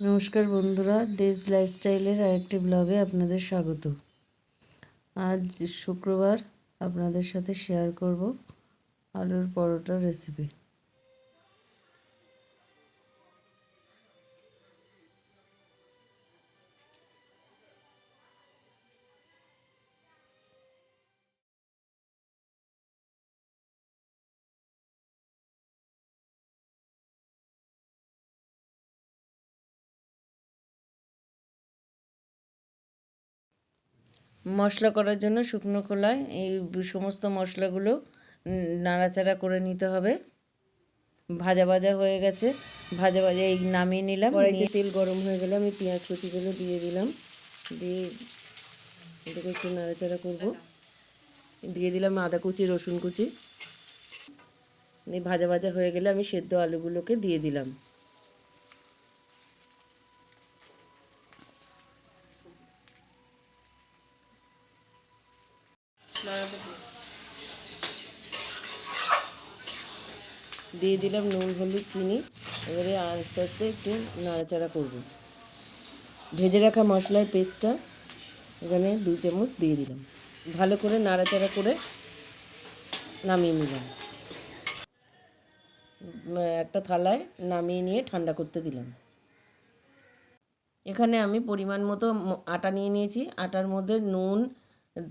নমস্কার বন্ধুরা ডেজ লাইফস্টাইলের আরেকটি ব্লগে আপনাদের স্বাগত। আজ শুক্রবার আপনাদের সাথে শেয়ার করব আলুর পরোটার রেসিপি মশলা করার জন্য শুকনো খোলায় এই সমস্ত মশলাগুলো নাড়াচাড়া করে নিতে হবে। ভাজা ভাজা হয়ে গেছে। ভাজা ভাজা এই নামিয়ে নিলাম। কড়াইতে তেল গরম হয়ে গেলে আমি পেঁয়াজ কুচিগুলো দিয়ে দিলাম। দিয়ে এটাকে একটু নাড়াচাড়া করব। দিয়ে দিলাম আদা কুচি রসুন কুচি। ভাজা ভাজা হয়ে গেলে আমি সেদ্ধ আলুগুলোকে দিয়ে দিলাম। দিয়ে দিলাম নুন, হলুদ, চিনি। এবারে আস্তে আস্তে একটু নাড়াচাড়া করব। ভেজে রাখা মশলার পেস্টটা এখানে দু চামচ দিয়ে দিলাম। ভালো করে নাড়াচাড়া করে নামিয়ে নিলাম। একটা থালায় নামিয়ে নিয়ে ঠান্ডা করতে দিলাম। এখানে আমি পরিমাণ মতো আটা নিয়ে নিয়েছি। আটার মধ্যে নুন,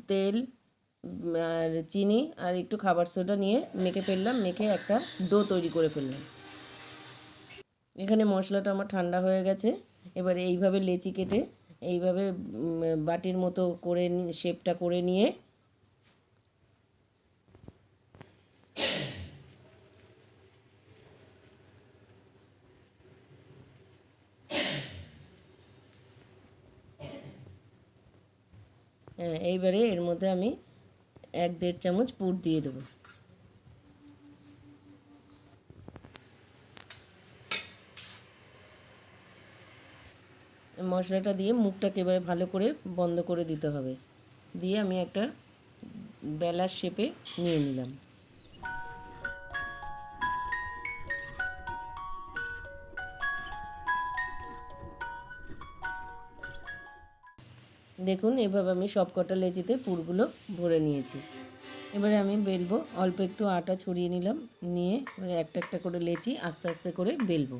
তেল আর চিনি আর একটু খাবার সোডা নিয়ে মেখে ফেললাম, মেখে একটা ডো তৈরি করে ফেললাম। এখানে মশলাটা আমার ঠান্ডা হয়ে গেছে। এবারে এইভাবে লেচি কেটে এইভাবে বাটির মতো করে শেপটা করে নিয়ে হ্যাঁ এইবারে এর মধ্যে আমি এক দেড় চামচ পুর দিয়ে দেবো। মশলাটা দিয়ে মুখটাকে এবারে ভালো করে বন্ধ করে দিতে হবে। দিয়ে আমি একটা বেলার শেপে নিয়ে নিলাম। দেখুন, এভাবে আমি সব কটা লেচিতে পুরগুলো ভরে নিয়েছি। এবারে আমি বেলবো, অল্প একটু আটা ছড়িয়ে নিলাম, নিয়ে এবারে একটা একটা করে লেচি আস্তে আস্তে করে বেলবো।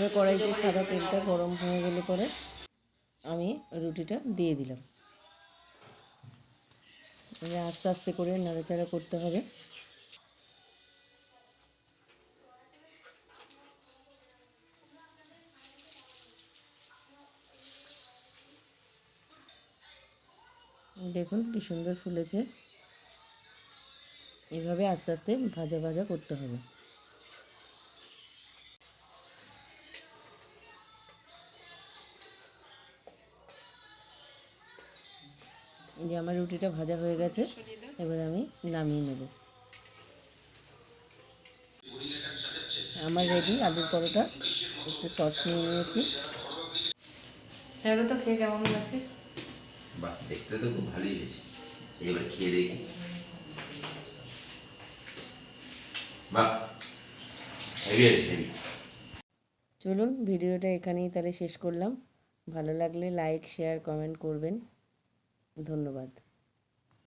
এবার কড়াইতে সাদা তেলটা গরম হয়ে গেলে পরে আমি রুটিটা দিয়ে দিলাম। এবার আস্তে আস্তে করে নাড়াচাড়া করতে হবে। দেখুন কি সুন্দর ফুলেছে। এভাবে আস্তে আস্তে ভাজা ভাজা করতে হবে। যে আমার রুটিটা ভাজা হয়ে গেছে এবার আমি নামিয়ে নেব। আমার রেডি আলুর পরোটা একটু সস নিয়ে নিয়েছি। এগুলো তো খেয়ে কেমন লাগছে? বাহ দেখতে তো খুব ভালোই হয়েছে। এবার খেয়ে দেখি। বাহ হেভি আছে হেভি চলুন ভিডিওটা এখানেই তাহলে শেষ করলাম। ভালো লাগলে লাইক শেয়ার কমেন্ট করবেন। ধন্যবাদ।